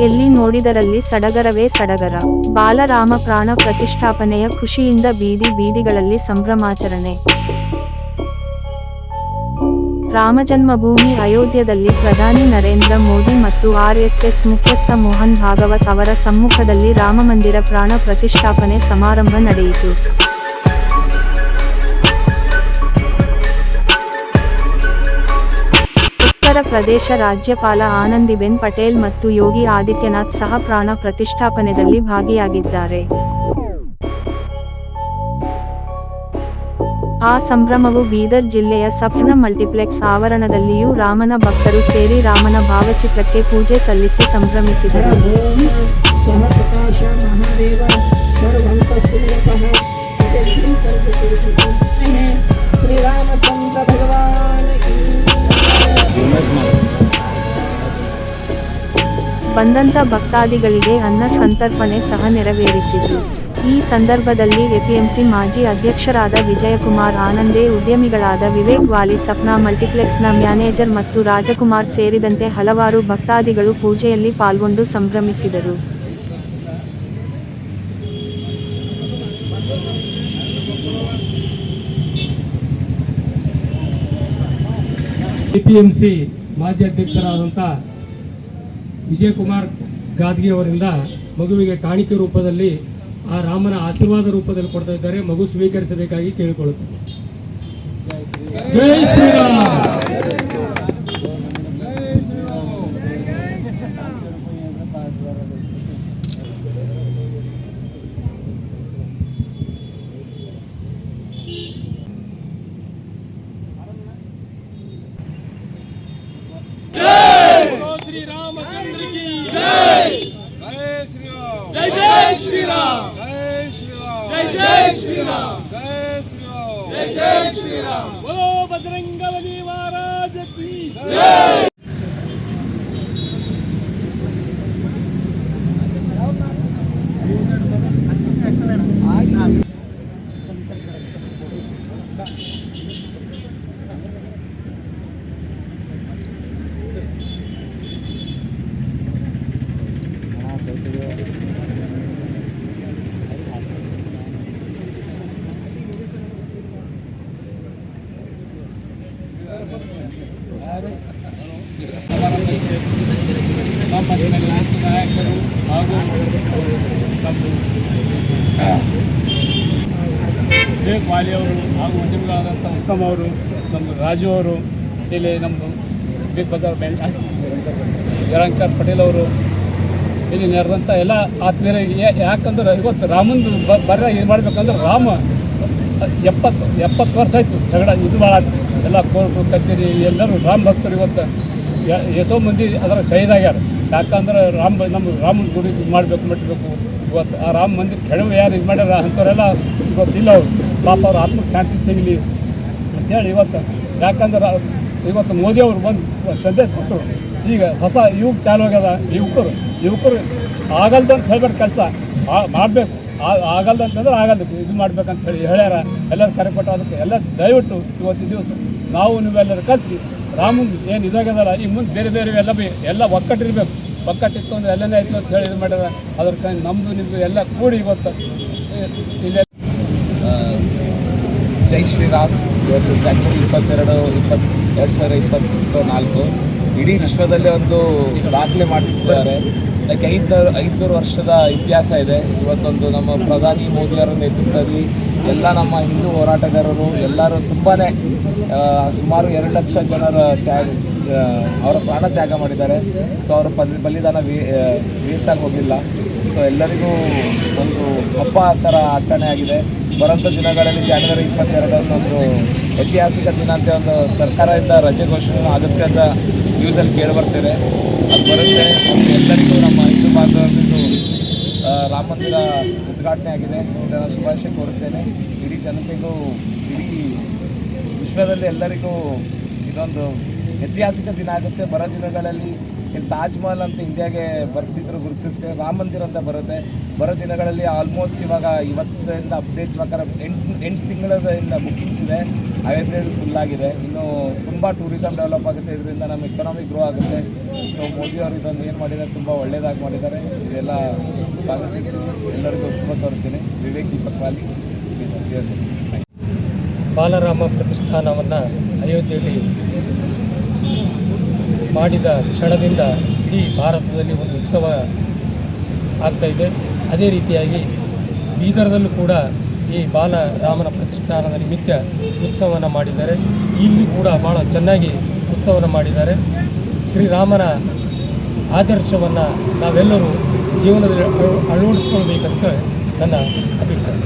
ಎಲ್ಲಿ ನೋಡಿದರಲ್ಲಿ ಸಡಗರವೇ ಸಡಗರ. ಬಾಲರಾಮ ಪ್ರಾಣ ಪ್ರತಿಷ್ಠಾಪನೆಯ ಖುಷಿಯಿಂದ ಬೀದಿ ಬೀದಿಗಳಲ್ಲಿ ಸಂಭ್ರಮಾಚರಣೆ. ರಾಮಜನ್ಮಭೂಮಿ ಅಯೋಧ್ಯದಲ್ಲಿ ಪ್ರಧಾನಿ ನರೇಂದ್ರ ಮೋದಿ ಮತ್ತು ಆರ್ಎಸ್ಎಸ್ ಮುಖ್ಯಸ್ಥ ಮೋಹನ್ ಭಾಗವತ್ ಅವರ ಸಮ್ಮುಖದಲ್ಲಿ ರಾಮಮಂದಿರ ಪ್ರಾಣ ಪ್ರತಿಷ್ಠಾಪನೆ ಸಮಾರಂಭ ನಡೆಯಿತು. ಪ್ರದೇಶ ರಾಜ್ಯಪಾಲ ಆನಂದಿಬೆನ್ ಪಟೇಲ್ ಮತ್ತು ಯೋಗಿ ಆದಿತ್ಯನಾಥ್ ಸಹ ಪ್ರಾಣ ಪ್ರತಿಷ್ಠಾಪನೆಯಲ್ಲಿ ಭಾಗಿಯಾಗಿದ್ದಾರೆ. ಆ ಸಂಭ್ರಮವು ಬೀದರ್ ಜಿಲ್ಲೆಯ ಸಫ್ನ ಮಲ್ಟಿಪ್ಲೆಕ್ಸ್ ಆವರಣದಲ್ಲಿಯೂ ರಾಮನ ಭಕ್ತರು ಸೇರಿ ರಾಮನ ಭಾವಚಿತ್ರಕ್ಕೆ ಪೂಜೆ ಸಲ್ಲಿಸಿ ಸಂಭ್ರಮಿಸಿದರು. ಬಂದಂತ ಭಕ್ತಾದಿಗಳಿಗೆ ಅನ್ನ ಸಂತರ್ಪಣೆ ಸಹ ನೆರವೇರಿಸಿದ್ರು ಈ ಸಂದರ್ಭದಲ್ಲಿ ಎಪಿಎಂಸಿ ಮಾಜಿ ಅಧ್ಯಕ್ಷರಾದ ವಿಜಯಕುಮಾರ್ ಆನಂದೇ, ಉದ್ಯಮಿಗಳಾದ ವಿವೇಕ್ ವಾಲಿ, ಸಪ್ನಾ ಮಲ್ಟಿಪ್ಲೆಕ್ಸ್ನ ಮ್ಯಾನೇಜರ್ ಮತ್ತು ರಾಜಕುಮಾರ್ ಸೇರಿದಂತೆ ಹಲವಾರು ಭಕ್ತಾದಿಗಳು ಪೂಜೆಯಲ್ಲಿ ಪಾಲ್ಗೊಂಡು ಸಂಭ್ರಮಿಸಿದರು. ಎಪಿಎಂಸಿ ಮಾಜಿ ಅಧ್ಯಕ್ಷರಾದಂಥ ವಿಜಯಕುಮಾರ್ ಗಾದ್ಗೆ ಅವರಿಂದ ಮಗುವಿಗೆ ಕಾಣಿಕೆ ರೂಪದಲ್ಲಿ ಆ ರಾಮನ ಆಶೀರ್ವಾದ ರೂಪದಲ್ಲಿ ಕೊಡ್ತಾ ಇದ್ದಾರೆ. ಮಗು ಸ್ವೀಕರಿಸಬೇಕಾಗಿ ಕೇಳಿಕೊಳ್ಳುತ್ತೆ జై శ్రీరామ్ జై జై శ్రీరామ్ జై జై శ్రీరామ్ బజరంగ బలి మహారాజ్ జై ನಮ್ಮ ನಾಯಕರು ಹಾಗೂ ವಿವೇಕ್ ವಾಲಿ ಅವರು ಹಾಗೂ ಉದ್ಯಮಿಗಳಾದಂಥ ಉತ್ತಮ್ ಅವರು, ನಮ್ಮ ರಾಜು ಅವರು, ಇಲ್ಲಿ ನಮ್ಮದು Big Bazaar bank Jayarankar Patel ಅವರು, ಇಲ್ಲಿ ನೆರೆದಂಥ ಎಲ್ಲ ಆತ್ಮೀಯರಿಗೆ ಯಾಕಂದ್ರೆ ಇವತ್ತು ರಾಮಂದು ಬರ ಇದು ಮಾಡ್ಬೇಕಂದ್ರೆ ರಾಮ ಎಪ್ಪತ್ತು ಎಪ್ಪತ್ತು ವರ್ಷ ಆಯ್ತು ಜಗಳ, ಇದು ಭಾಳ ಆಯ್ತು. ಎಲ್ಲ ಕೋರ್ಟು ಕಚೇರಿ ಎಲ್ಲರೂ ರಾಮ ಭಕ್ತರು ಇವತ್ತು ಎಷ್ಟೋ ಮಂದಿ ಅದರ ಶಹೀದಾಗ್ಯಾರ ಯಾಕಂದ್ರೆ ರಾಮ ನಮ್ಮ ರಾಮನ ಗುಡಿ ಇದು ಮಾಡಬೇಕು ಮಟ್ಟಬೇಕು ಇವತ್ತು ಆ ರಾಮ ಮಂದಿರ ಕೆಳವು ಯಾರು ಇದು ಮಾಡ್ಯಾರ ಅಂಥವರೆಲ್ಲ ಇವತ್ತು ಇಲ್ಲ ಅವರು. ಪಾಪ ಅವ್ರ ಆತ್ಮಕ್ಕೆ ಶಾಂತಿ ಸಿಗಲಿ ಅಂತೇಳಿ ಇವತ್ತು. ಯಾಕಂದ್ರೆ ಇವತ್ತು ಮೋದಿ ಅವರು ಬಂದು ಸಂದೇಶ ಕೊಟ್ಟರು ಈಗ ಹೊಸ ಯುವಕ ಚಾಲು ಆಗ್ಯದ. ಯುವಕರು ಯುವಕರು ಆಗಲ್ದಂತ ಹೇಳ್ಬೇಡ ಕೆಲಸ. ಮಾಡಬೇಕು. ಆಗಲ್ದಂತಂದ್ರೆ ಆಗಲ್ಲ ಇದು ಮಾಡ್ಬೇಕಂತ ಹೇಳಿ ಹೇಳ್ಯಾರ. ಎಲ್ಲರೂ ಕರೆ ಕೊಟ್ಟು ಅದಕ್ಕೆ ಎಲ್ಲ ದಯವಿಟ್ಟು ಇವತ್ತು ದಿವಸ ನಾವು ನೀವೆಲ್ಲರೂ ಕಲ್ತು ರಾಮನ್ ಏನು ಇದಾಗದಲ್ಲ ಈ ಮುಂದೆ ಬೇರೆ ಬೇರೆ ಎಲ್ಲ ಬಿ ಎಲ್ಲ ಒಕ್ಕಟ್ಟಿರ್ಬೇಕು. ಒಕ್ಕಟ್ಟಿತ್ತು ಅಂದ್ರೆ ಎಲ್ಲನೇ ಆಯಿತು ಅಂತ ಹೇಳಿ ಇದು ಮಾಡ್ಯಾರ. ಅದ್ರ ಕೈ ನಮ್ಮದು ನಿಮ್ಮದು ಎಲ್ಲ ಕೂಡಿ ಇವತ್ತು. ಜೈ ಶ್ರೀರಾಮ್. ಇವತ್ತು ಜನವರಿ ಇಪ್ಪತ್ತೆರಡು, ಇಪ್ಪತ್ತು ಎರಡು ಸಾವಿರದ ಇಪ್ಪತ್ತು ನಾಲ್ಕು ಇಡೀ ವಿಶ್ವದಲ್ಲೇ ಒಂದು ದಾಖಲೆ ಮಾಡಿಸಿದ್ದಾರೆ. ಲೈಕ್ ಐದುನೂರು ಐದುನೂರು ವರ್ಷದ ಇತಿಹಾಸ ಇದೆ. ಇವತ್ತೊಂದು ನಮ್ಮ ಪ್ರಧಾನಿ ಮೋದಿಯವರ ನೇತೃತ್ವದಲ್ಲಿ ಎಲ್ಲ ನಮ್ಮ ಹಿಂದೂ ಹೋರಾಟಗಾರರು ಎಲ್ಲರೂ ತುಂಬಾ ಸುಮಾರು ಎರಡು ಲಕ್ಷ ಜನರ ತ್ಯಾಗ, ಅವರ ಪ್ರಾಣ ತ್ಯಾಗ ಮಾಡಿದ್ದಾರೆ. ಸೊ ಅವರ ಬಲಿ, ಬಲಿದಾನ ವೇಸ್ಟ್ ಆಗಿ ಹೋಗಿಲ್ಲ ಸೊ ಎಲ್ಲರಿಗೂ ಒಂದು ಹಬ್ಬ ಥರ ಆಚರಣೆ ಆಗಿದೆ. ಬರೋಂಥ ದಿನಗಳಲ್ಲಿ ಜಾನ್ವರಿ ಇಪ್ಪತ್ತೆರಡರಂದು ಒಂದು ಐತಿಹಾಸಿಕ ದಿನ ಅಂತ ಒಂದು ಸರ್ಕಾರದಿಂದ ರಜೆ ಘೋಷಣೆ ಆಗುತ್ತೆ ಅಂತ ನ್ಯೂಸಲ್ಲಿ ಕೇಳಿಬರ್ತಿದೆ ಅದು ಬರುತ್ತೆ. ಎಲ್ಲರಿಗೂ ನಮ್ಮ ಹಿಂದೂ ಬಾಂಧವರಿಗೂ ರಾಮ ಮಂದಿರ ಉದ್ಘಾಟನೆ ಆಗಿದೆ. ಇದನ್ನು ಶುಭಾಶಯ ಕೋರುತ್ತೇನೆ. ಇಡೀ ಜನತೆಗೂ, ಇಡೀ ವಿಶ್ವದಲ್ಲಿ ಎಲ್ಲರಿಗೂ ಇದೊಂದು ಐತಿಹಾಸಿಕ ದಿನ ಆಗುತ್ತೆ. ಬರೋ ದಿನಗಳಲ್ಲಿ ಇಲ್ಲಿ ತಾಜ್ ಮಹಲ್ ಅಂತ ಇಂಡಿಯಾಗೆ ಬರ್ತಿದ್ರು ಗುರುತಿಸ್ಕೊಂಡು ರಾಮ ಮಂದಿರ ಅಂತ ಬರುತ್ತೆ. ಬರೋ ದಿನಗಳಲ್ಲಿ ಆಲ್ಮೋಸ್ಟ್ ಇವಾಗ ಇವತ್ತಿಂದ ಅಪ್ಡೇಟ್ ಪ್ರಕಾರ ಎಂಟು ಎಂಟು ತಿಂಗಳಿಂದ ಬುಕ್ಕಿಂಗ್ಸ್ ಇದೆ. ಅಯೋಧ್ಯೆಯಲ್ಲಿ ಫುಲ್ ಆಗಿದೆ. ಇನ್ನು ತುಂಬ ಟೂರಿಸಮ್ ಡೆವಲಪ್ ಆಗುತ್ತೆ. ಇದರಿಂದ ನಮ್ಮ ಎಕನಾಮಿ ಗ್ರೋ ಆಗುತ್ತೆ. ಸೊ ಮೋದಿ ಅವರು ಇದನ್ನು ಏನು ಮಾಡಿದ್ದಾರೆ, ತುಂಬ ಒಳ್ಳೆಯದಾಗಿ ಮಾಡಿದ್ದಾರೆ. ಇದೆಲ್ಲ ಸ್ವಾಗತಿಸಿ. ಎಲ್ಲರಿಗೂ ಶುಭ ತೋರ್ತೀನಿ ವಿವೇಕ್ ದೀಪಕ್ ವಾಲಿ ಬಾಲರಾಮ ಪ್ರತಿಷ್ಠಾನವನ್ನು ಅಯೋಧ್ಯೆಯಲ್ಲಿ ಮಾಡಿದ ಕ್ಷಣದಿಂದ ಇಡೀ ಭಾರತದಲ್ಲಿ ಒಂದು ಉತ್ಸವ ಆಗ್ತಾ ಇದೆ. ಅದೇ ರೀತಿಯಾಗಿ ಬೀದರದಲ್ಲೂ ಕೂಡ ಈ ಬಾಲರಾಮನ ಪ್ರತಿಷ್ಠಾನದ ನಿಮಿತ್ತ ಉತ್ಸವವನ್ನು ಮಾಡಿದ್ದಾರೆ. ಇಲ್ಲಿ ಕೂಡ ಭಾಳ ಚೆನ್ನಾಗಿ ಉತ್ಸವವನ್ನು ಮಾಡಿದ್ದಾರೆ. ಶ್ರೀರಾಮನ ಆದರ್ಶವನ್ನು ನಾವೆಲ್ಲರೂ ಜೀವನದಲ್ಲಿ ಅಳವಡಿಸ್ಕೊಳ್ಬೇಕಂತ ನನ್ನ ಅಭಿಪ್ರಾಯ.